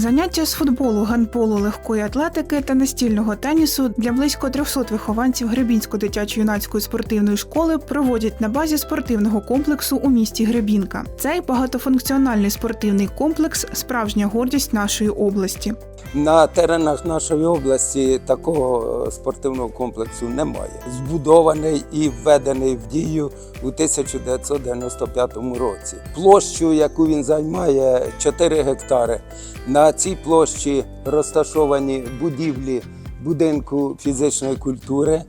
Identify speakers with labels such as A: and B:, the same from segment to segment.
A: Заняття з футболу, гандболу, легкої атлетики та настільного тенісу для близько 300 вихованців Гребінської дитячо-юнацької спортивної школи проводять на базі спортивного комплексу у місті Гребінка. Цей багатофункціональний спортивний комплекс справжня гордість нашої області.
B: На теренах нашої області такого е, спортивного комплексу немає. Збудований і введений в дію у 1995 році. Площу, яку він займає, 4 гектари. На цій площі розташовані будівлі будинку фізичної культури,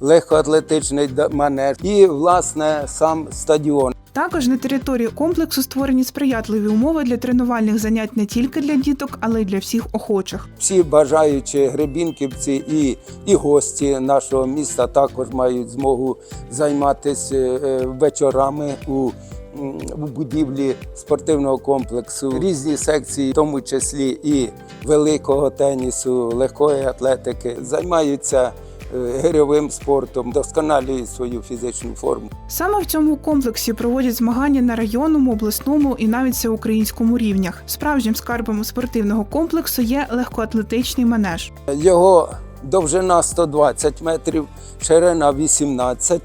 B: легкоатлетичний манеж і, власне, сам стадіон.
A: Також на території комплексу створені сприятливі умови для тренувальних занять не тільки для діток, але й для всіх охочих.
B: Всі бажаючі гребінківці і, і гості нашого міста також мають змогу займатися е, вечорами у, у будівлі спортивного комплексу. Різні секції, в тому числі і великого тенісу, легкої атлетики, займаються гирьовим спортом, досконалюють свою фізичну форму.
A: Саме в цьому комплексі проводять змагання на районному, обласному і навіть всеукраїнському рівнях. Справжнім скарбом спортивного комплексу є легкоатлетичний манеж.
B: Його довжина 120 метрів, ширина 18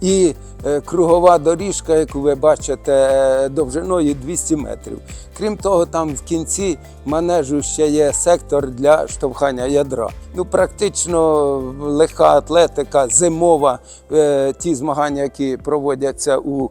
B: і е, кругова доріжка, яку ви бачите, е, довжиною 200 метрів. Крім того, там в кінці манежу ще є сектор для штовхання ядра. Ну, практично легка атлетика, зимова, е, ті змагання, які проводяться у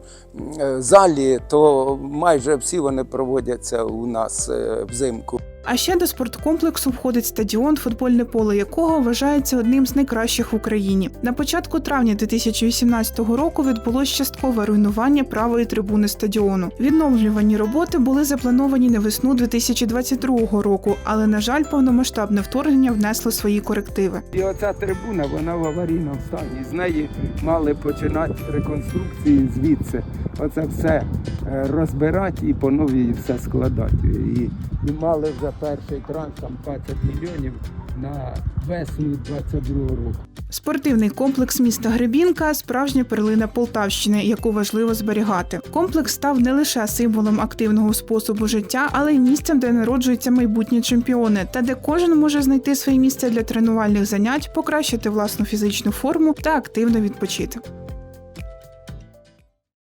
B: залі, то майже всі вони проводяться у нас е, взимку.
A: А ще до спорткомплексу входить стадіон, футбольне поле якого вважається одним з найкращих в Україні. На початку травня 2018 року відбулось часткове руйнування правої трибуни стадіону. Відновлювані роботи були заплановані на весну 2022 року, але на жаль, повномасштабне вторгнення внесло свої корективи.
B: І оця трибуна, вона в аварійному стані. З неї мали починати реконструкції звідси. Оце все е, розбирати і по новій все складати. І, і мали вже перший транш, там 20 мільйонів на весну 22 року.
A: Спортивний комплекс міста Гребінка справжня перлина Полтавщини, яку важливо зберігати. Комплекс став не лише символом активного способу життя, але й місцем, де народжуються майбутні чемпіони, та де кожен може знайти своє місце для тренувальних занять, покращити власну фізичну форму та активно відпочити.